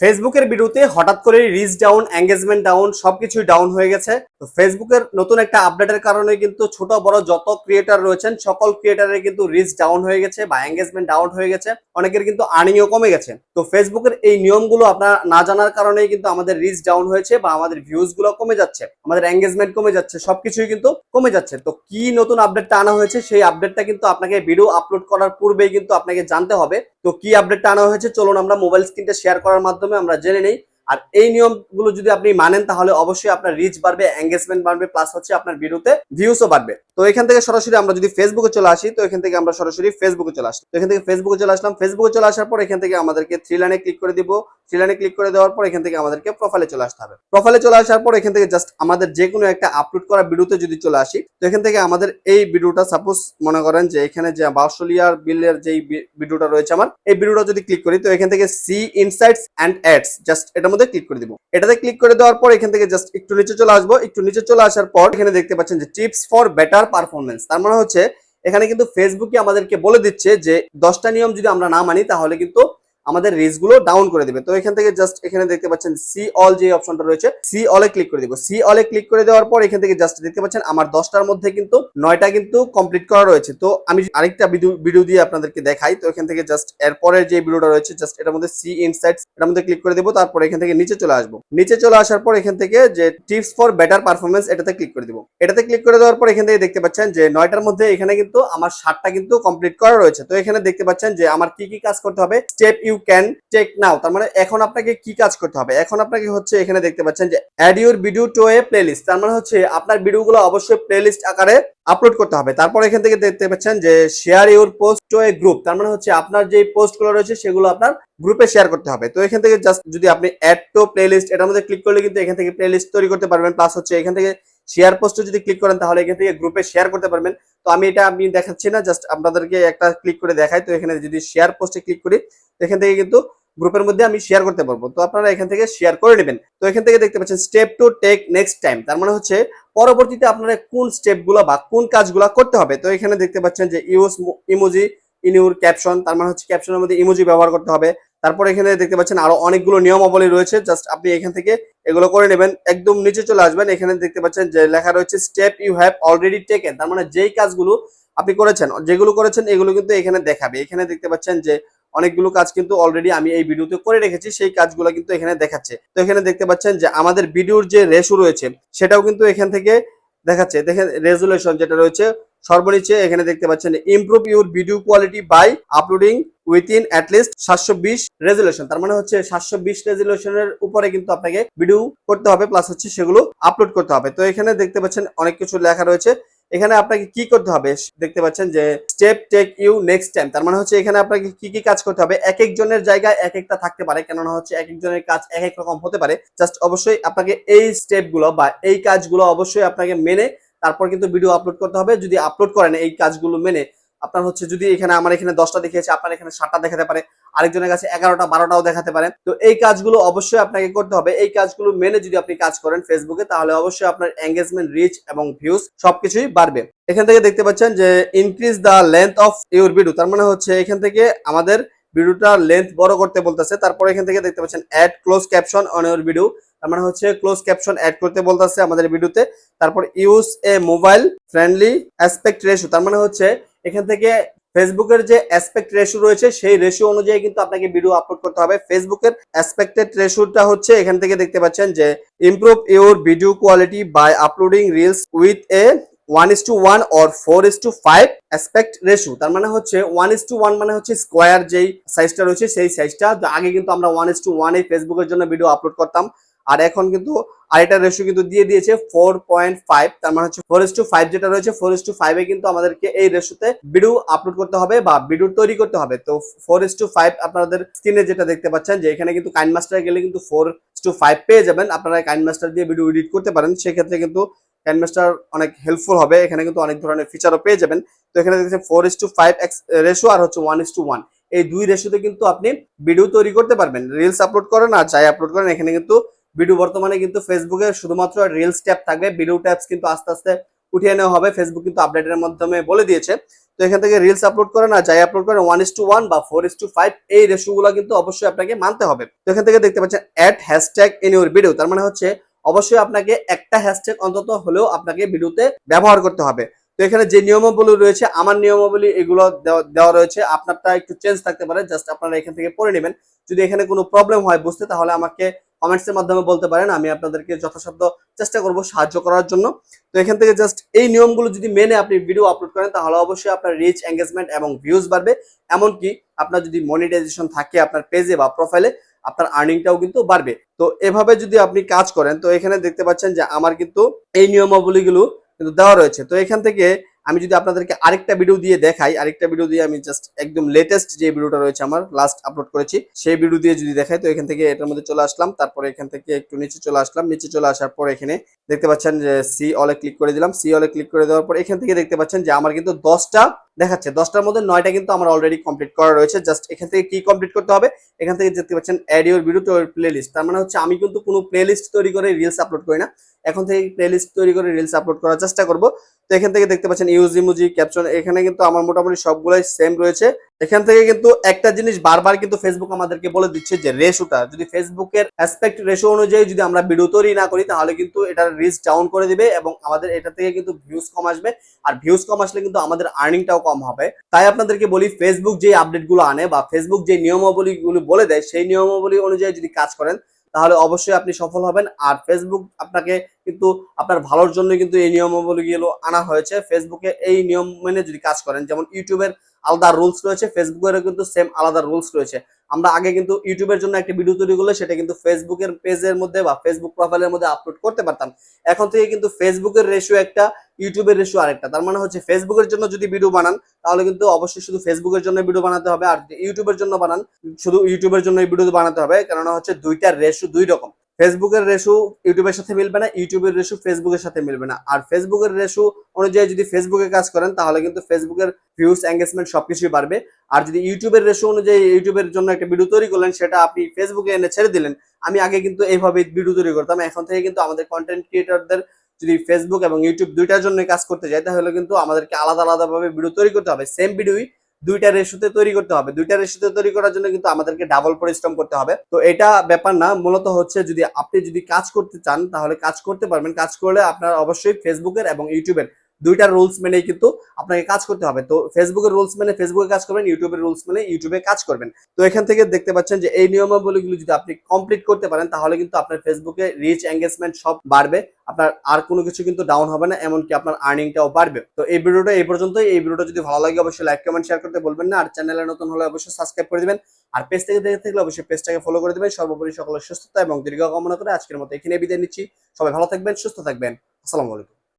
ফেসবুকের ভিডিওতে হঠাৎ করে রিচ ডাউন এঙ্গেজমেন্ট ডাউন সবকিছুই ডাউন হয়ে গেছে। তো ফেসবুকের নতুন একটা আপডেটের কারণে কিন্তু ছোট বড় যত ক্রিয়েটার রয়েছেন, সকল ক্রিয়েটারের কিন্তু রিচ ডাউন হয়ে গেছে বা এঙ্গেজমেন্ট ডাউন হয়ে গেছে। অনেকের কিন্তু আর্নিংও কমে গেছে। তো ফেসবুকের এই নিয়মগুলো আপনারা না জানার কারণেই কিন্তু আমাদের রিচ ডাউন হয়েছে বা আমাদের ভিউজগুলো কমে যাচ্ছে, আমাদের এঙ্গেজমেন্ট কমে যাচ্ছে, সবকিছুই কিন্তু কমে যাচ্ছে। তো কি নতুন আপডেটটা আনা হয়েছে সেই আপডেটটা কিন্তু আপনাকে ভিডিও আপলোড করার পূর্বেই কিন্তু আপনাকে জানতে হবে। তো কি আপডেটটা আনা হয়েছে? চলুন আমরা মোবাইল স্ক্রিনটা শেয়ার করার মাধ্যমে আমরা জেনে নেই। আর এই নিয়মগুলো যদি আপনি মানেন, তাহলে অবশ্যই আপনার রিচ বাড়বে এঙ্গেজমেন্ট বাড়বে প্লাস হচ্ছে আপনার ভিডিওতে ভিউসও বাড়বে। তো এখান থেকে সরাসরি আমরা যদি ফেসবুকে চলে আসি, তো এখান থেকে আমরা সরাসরি ফেসবুকে চলে আসি তো এখান থেকে ফেসবুকে চলে আসলাম। ফেসবুকে চলে আসার পর এখান থেকে আমাদেরকে থ্রি লাইনে ক্লিক করে দিব। লাইনে ক্লিক করে দেওয়ার পর এখান থেকে আমাদেরকে প্রোফাইলে চলে আসতে হবে। প্রোফাইলে চলে আসার পর এখান থেকে জাস্ট আমাদের যে কোনো একটা আপলোড করা ভিডিওতে যদি চলে আসি, তো এখান থেকে আমাদের এই ভিডিওটা সাপোজ মনে করেন যে এখানে যে বাউশলিয়ার বিলের যেই ভিডিওটা রয়েছে আমার, এই ভিডিওটা যদি ক্লিক করি, তো এখান থেকে see insights and ads just এটার মধ্যে ক্লিক করে দিব। এটাতে ক্লিক করে দেওয়ার পর এখান থেকে জাস্ট একটু নিচে চলে আসব। একটু নিচে চলে আসার পর এখানে দেখতে পাচ্ছেন যে টিপস ফর বেটার পারফরমেন্স তার মানে হচ্ছে এখানে কিন্তু ফেসবুকে আমাদেরকে বলে দিচ্ছে যে দশটা নিয়ম যদি আমরা না মানি, তাহলে কিন্তু আমাদের রিচগুলো ডাউন করে দেবে তো এখান থেকে জাস্ট এখানে দেখতে পাচ্ছেন সি অল যে অপশনটা রয়েছে সি অলে ক্লিক করে দিব। সি অলে ক্লিক করে দেওয়ার পর এখান থেকে জাস্ট দেখতে পাচ্ছেন আমার দশটার মধ্যে কিন্তু নয়টা কিন্তু কমপ্লিট করা রয়েছে। তো আমি আরেকটা ভিডিও দিয়ে আপনাদেরকে দেখাই, তো এখান থেকে জাস্ট এরপরের যে ভিডিওটা রয়েছে জাস্ট এটার মধ্যে সি ইনসাইটস এটার মধ্যে ক্লিক করে দেবো, তারপর এখান থেকে নিচে চলে আসব। নিচে চলে আসার পর এখান থেকে যে টিপস ফর বেটার পারফরমেন্স এটাতে ক্লিক করে দিব। এটাতে ক্লিক করে দেওয়ার পর এখান থেকে দেখতে পাচ্ছেন যে নয়টার মধ্যে এখানে কিন্তু আমার সাতটা কিন্তু কমপ্লিট করা রয়েছে। তো এখানে দেখতে পাচ্ছেন যে আমার কি কি কাজ করতে হবে? Step you can take now তার মানে এখন আপনাকে কি কাজ করতে হবে? এখন আপনাকে হচ্ছে এখানে দেখতে পাচ্ছেন যে add your video to a playlist তার মানে হচ্ছে আপনার ভিডিওগুলো অবশ্যই প্লেলিস্ট আকারে আপলোড করতে হবে। তারপর এখান থেকে দেখতে পাচ্ছেন যে share your post to a group তার মানে হচ্ছে আপনার যে পোস্টগুলো রয়েছে সেগুলো আপনার গ্রুপে শেয়ার করতে হবে। তো এখান থেকে জাস্ট যদি আপনি অ্যাড টু প্লেলিস্ট এটার মধ্যে ক্লিক করলে কিন্তু এখান থেকে প্লেলিস্ট তৈরি করতে পারবেন। প্লাস হচ্ছে এখান থেকে শেয়ার পোস্টে যদি ক্লিক করেন, তাহলে এখান থেকে গ্রুপে শেয়ার করতে পারবেন। তো আমি এটা, আমি দেখাচ্ছি না জাস্ট আপনাদেরকে একটা ক্লিক করে দেখাই। তো এখানে যদি শেয়ার পোস্টে ক্লিক করি এখান থেকে কিন্তু গ্রুপের মধ্যে আমি শেয়ার করতে পারব। তো আপনারা এখান থেকে শেয়ার করে নেবেন। তো এখান থেকে দেখতে পাচ্ছেন step to take next time তার মানে হচ্ছে, পরবর্তীতে আপনারা কোন স্টেপগুলো বা কোন কাজগুলো করতে হবে? তো এখানে দেখতে পাচ্ছেন যে use emoji in your caption তার মানে হচ্ছে ক্যাপশনের মধ্যে ইমোজি ব্যবহার করতে হবে। তারপর এখানে দেখতে পাচ্ছেন আরও অনেকগুলো নিয়মাবলী রয়েছে। জাস্ট আপনি এখান থেকে এগুলো করে নেবেন, একদম নিচে চলে আসবেন। এখানে দেখতে পাচ্ছেন যে লেখা রয়েছে step you have already taken তার মানে যেই কাজগুলো আপনি করেছেন, যেগুলো করেছেন এগুলো কিন্তু এখানে দেখাবে। এখানে দেখতে পাচ্ছেন যে অনেকগুলো কাজ কিন্তু অলরেডি আমি এই ভিডিওতে করে রেখেছি, সেই কাজগুলো কিন্তু এখানে দেখাচ্ছে। তো এখানে দেখতে পাচ্ছেন যে আমাদের ভিডিওর যে রেশু রয়েছে, সেটাও কিন্তু এখান থেকে দেখাচ্ছে। দেখেন রেজুলেশন যেটা রয়েছে সর্বনিচে এখানে দেখতে পাচ্ছেন improve your video quality by uploading within list সাতশো বিশ রেজুলেশন তার মানে হচ্ছে সাতশো বিশ রেজুলেশনের উপরে কিন্তু আপনাকে ভিডিও করতে হবে প্লাস হচ্ছে সেগুলো আপলোড করতে হবে। তো এখানে দেখতে পাচ্ছেন অনেক কিছু লেখা রয়েছে। এখানে আপনাকে কি করতে হবে? দেখতে পাচ্ছেন যে step take you next time তার মানে হচ্ছে এখানে আপনাকে কি কি কাজ করতে হবে? এক একজনের জায়গায় এক একটা থাকতে পারে, কেননা হচ্ছে এক একজনের কাজ এক এক রকম হতে পারে। জাস্ট অবশ্যই আপনাকে এই স্টেপগুলো বা এই কাজগুলো অবশ্যই আপনাকে মেনে তারপর কিন্তু ভিডিও আপলোড করতে হবে। যদি আপলোড করেন এই কাজগুলো মেনে, আপনার হচ্ছে যদি এখানে আমার এখানে দশটা দেখিয়েছে, আপনার এখানে সাতটা দেখাতে পারে, আরেকজনের কাছে এগারোটা, বারোটাও দেখাতে পারে তো এই কাজগুলো অবশ্যই আপনাকে করতে হবে। এই কাজগুলো মেনে যদি আপনি কাজ করেন ফেসবুকে তাহলে অবশ্যই আপনার এঙ্গেজমেন্ট রিচ এবং ভিউজ সবকিছুই বাড়বে। এখান থেকে দেখতে পাচ্ছেন যে increase the length of your video তার মানে হচ্ছে এখান থেকে আমাদের ভিডিওটা লেন্থ বড় করতে বলতেছে। তারপর এখান থেকে দেখতে পাচ্ছেন add close caption on your video তার মানে হচ্ছে ক্লোজ ক্যাপশন অ্যাড করতে বলতেছে আমাদের ভিডিওতে। তারপর use a mobile friendly aspect ratio তার মানে হচ্ছে এখান থেকে ফেসবুকের যে অ্যাসপেক্ট রেশিও রয়েছে, সেই রেশিও অনুযায়ী কিন্তু আপনাকে ভিডিও আপলোড করতে হবে। ফেসবুকের অ্যাসপেক্টেড রেশিওটা হচ্ছে এখান থেকে দেখতে পাচ্ছেন যে improve your video quality by uploading reels with a one is to one or four is to five aspect ratio তার মানে হচ্ছে ওয়ান ইস টু ওয়ান মানে হচ্ছে স্কোয়ার যেই সাইজটা রয়েছে, সেই সাইজটা আগে কিন্তু আমরা ওয়ান ইস টু ওয়ান এই ফেসবুকের জন্য ভিডিও আপলোড করতাম। আর এখন কিন্তু আরেকটা রেশিও কিন্তু দিয়ে দিয়েছে ফোর পয়েন্ট ফাইভ তার মানে হচ্ছে ফোর টু ফাইভ যেটা রয়েছে ফোর টু ফাইভে কিন্তু আমাদেরকে এই রেশিওতে ভিডিও আপলোড করতে হবে বা ভিডিও তৈরি করতে হবে। তো ফোর টু ফাইভ আপনাদের স্ক্রিনে যেটা দেখতে পাচ্ছেন যে এখানে কিন্তু কাইন মাস্টারে গেলে কিন্তু ফোর টু ফাইভ পেয়ে যাবেন। আপনারা কাইন মাস্টার দিয়ে ভিডিও এডিট করতে পারেন, সেক্ষেত্রে কিন্তু কাইন মাস্টার অনেক হেল্পফুল হবে। এখানে কিন্তু অনেক ধরনের ফিচারও পেয়ে যাবেন। তো এখানে দেখছেন four is to five X ratio আর হচ্ছে ওয়ান ইস টু ওয়ান এই দুই রেশিওতে কিন্তু আপনি ভিডিও তৈরি করতে পারবেন। রিলস আপলোড করেন আর যাই আপলোড করেন, এখানে কিন্তু ভিডিও বর্তমানে কিন্তু ফেসবুকে শুধুমাত্র রিলস ট্যাব থাকবে। ভিডিও ট্যাবস কিন্তু আস্তে আস্তে উঠিয়ে নেওয়া হবে। ফেসবুক কিন্তু আপডেটের মাধ্যমে বলে দিয়েছে। তো এখান থেকে রিলস আপলোড করেন আর যাই আপলোড করেন ওয়ান ইস টু ওয়ান বা ফোর ইস টু ফাইভ এই রেশিওগুলো কিন্তু অবশ্যই আপনাকে মানতে হবে। তো এখান থেকে দেখতে পাচ্ছেন add hashtag in your video তার মানে হচ্ছে অবশ্যই আপনাকে একটা হ্যাশট্যাগ অন্তত হলেও আপনাকে ভিডিওতে ব্যবহার করতে হবে। তো এখানে যে নিয়মাবলী রয়েছে, আমার নিয়মাবলী এগুলো দেওয়া রয়েছে। আপনারটা একটু চেঞ্জ থাকতে পারে জাস্ট আপনারা এখান থেকে পড়ে নেবেন। যদি এখানে কোনো প্রবলেম হয় বুঝতে, তাহলে আমাকে কমেন্টস এর মাধ্যমে বলতে পারেন, আমি আপনাদেরকে যথাসাধ্য চেষ্টা করব সাহায্য করার জন্য। তো এখান থেকে জাস্ট এই নিয়মগুলো যদি মেনে আপনি ভিডিও আপলোড করেন, তাহলে অবশ্যই আপনার রিচ এঙ্গেজমেন্ট এবং ভিউজ বাড়বে। এমনকি আপনার যদি মনিটাইজেশন থাকে আপনার পেজে বা প্রোফাইলে আপনার আর্নিংটাও কিন্তু বাড়বে। তো এভাবে যদি আপনি কাজ করেন, তো এখানে দেখতে পাচ্ছেন যে আমার কিন্তু এই নিয়মাবলীগুলো কিন্তু দেওয়া রয়েছে। তো এখান থেকে আমি যদি আপনাদেরকে আরেকটা ভিডিও দিয়ে দেখাই, আরেকটা ভিডিও দিয়ে আমি জাস্ট একদম লেটেস্ট যে ভিডিওটা রয়েছে আমার লাস্ট আপলোড করেছি, সেই ভিডিও দিয়ে যদি দেখাই, তো এখান থেকে এটার মধ্যে চলে আসলাম। তারপরে এখান থেকে একটু নিচে চলে আসলাম। নিচে চলে আসার পর এখানে দেখতে পাচ্ছেন যে সি অলে ক্লিক করে দিলাম। সি অলে ক্লিক করে দেওয়ার পর এখান থেকে দেখতে পাচ্ছেন যে আমার কিন্তু দশটা দেখাচ্ছে। দশটার মধ্যে নয়টা কিন্তু আমার অলরেডি কমপ্লিট করা রয়েছে। জাস্ট এখান থেকে কি কমপ্লিট করতে হবে? এখান থেকে দেখতে পাচ্ছেন add your video to playlist তার মানে হচ্ছে আমি কিন্তু কোনো প্লে লিস্ট তৈরি করে রিলস আপলোড করি না। এখন থেকে প্লে লিস্ট তৈরি করে রিলস আপলোড করার চেষ্টা করব। তো এখান থেকে দেখতে পাচ্ছেন ইউজ ইমোজি ক্যাপশন এখানে কিন্তু আমার মোটামুটি সবগুলোই সেম রয়েছে। এখান থেকে কিন্তু একটা জিনিস বারবার কিন্তু ফেসবুক আমাদেরকে বলে দিচ্ছে যে রেশোটা যদি ফেসবুকের অ্যাসপেক্ট রেশো অনুযায়ী যদি আমরা ভিডিও তৈরি না করি, তাহলে কিন্তু এটার রিচ ডাউন করে দিবে এবং আমাদের এটা থেকে কিন্তু ভিউজ কম আসবে। আর ভিউজ কম আসলে কিন্তু আমাদের আর্নিংটাও কম হবে। তাই আপনাদেরকে বলি ফেসবুক যে আপডেটগুলো আনে বা ফেসবুক যে নিয়মাবলীগুলো বলে দেয়, সেই নিয়মাবলী অনুযায়ী যদি কাজ করেন তাহলে অবশ্যই আপনি সফল হবেন। আর ফেসবুক আপনাকে কিন্তু আপনার ভালোর জন্য কিন্তু এই নিয়মাবলীগুলো আনা হয়েছে। ফেসবুকে এই নিয়ম মেনে যদি কাজ করেন, যেমন ইউটিউবের আলাদা রুলস রয়েছে ফেসবুকেরও কিন্তু সেম আলাদা রুলস রয়েছে। আমরা আগে কিন্তু ইউটিউবের জন্য একটা ভিডিও তৈরি করলে সেটা কিন্তু ফেসবুকের পেজের মধ্যে বা ফেসবুক প্রোফাইলের মধ্যে আপলোড করতে পারতাম। এখন থেকে কিন্তু ফেসবুকের রেশিও একটা ইউটিউবের রেশিও আরেকটা। তার মানে হচ্ছে ফেসবুকের জন্য যদি ভিডিও বানান, তাহলে কিন্তু অবশ্যই শুধু ফেসবুকের জন্য ভিডিও বানাতে হবে, আর ইউটিউবের জন্য বানান, শুধু ইউটিউবের জন্য ভিডিও বানাতে হবে, কেননা হচ্ছে দুইটার রেশিও দুই রকম। ফেসবুকের রেশু ইউটিউবের সাথে মিলবে না, ইউটিউবের রেশু ফেসবুকের সাথে মিলবে না। আর ফেসবুকের রেশু অনুযায়ী যদি ফেসবুকে কাজ করেন, তাহলে কিন্তু ফেসবুকের ভিউজ এঙ্গেজমেন্ট সবকিছুই বাড়বে। আর যদি ইউটিউবের রেশু অনুযায়ী ইউটিউবের জন্য একটা ভিডিও তৈরি করলেন, সেটা আপনি ফেসবুকে এনে ছেড়ে দিলেন, আমি আগে কিন্তু এইভাবে ভিডিও তৈরি করতাম। এখন থেকে কিন্তু আমাদের কন্টেন্ট ক্রিয়েটরদের যদি ফেসবুক এবং ইউটিউব দুইটার জন্য কাজ করতে যাই, তাহলে কিন্তু আমাদেরকে আলাদা আলাদা ভাবে ভিডিও তৈরি করতে হবে। সেম ভিডিওই দুইটা রেশুতে তৈরি করতে হবে। দুইটা রেশুতে তৈরি করার জন্য কিন্তু আমাদেরকে ডাবল পরিশ্রম করতে হবে। তো এটা ব্যাপার না, মূলত হচ্ছে যদি আপনি যদি কাজ করতে চান, তাহলে কাজ করতে পারবেন। কাজ করলে আপনার অবশ্যই ফেসবুকের এবং ইউটিউবের দুইটা রুলস মেনেই কিন্তু আপনাকে কাজ করতে হবে। তো ফেসবুকের রুলস মেনে ফেসবুকে কাজ করবেন ইউটিউবের রুলস মেনে ইউটিউবে কাজ করবেন। তো এখান থেকে দেখতে পাচ্ছেন যে এই নিয়মাবলীগুলো যদি আপনি কমপ্লিট করতে পারেন, তাহলে কিন্তু আপনার ফেসবুকে রিচ এঙ্গেজমেন্ট সব বাড়বে। আপনার আর কোনো কিছু কিন্তু ডাউন হবে না, এমনকি আপনার আর্নিংটাও বাড়বে। তো এই ভিডিওটা এই পর্যন্তই। এই ভিডিওটা যদি ভালো লাগে, অবশ্যই লাইক কমেন্ট শেয়ার করতে বলবেন না। আর চ্যানেলে নতুন হলে অবশ্যই সাবস্ক্রাইব করে দিবেন। আর পেজ থেকে দেখে থাকলে অবশ্যই পেজটাকে ফলো করে দিবেন। সর্বোপরি সকলের সুস্থতা এবং দীর্ঘ কামনা করে আজকের মতো এখানে বিদায় নিচ্ছি। সবাই ভালো থাকবেন, সুস্থ থাকবেন। আসসালামু আলাইকুম।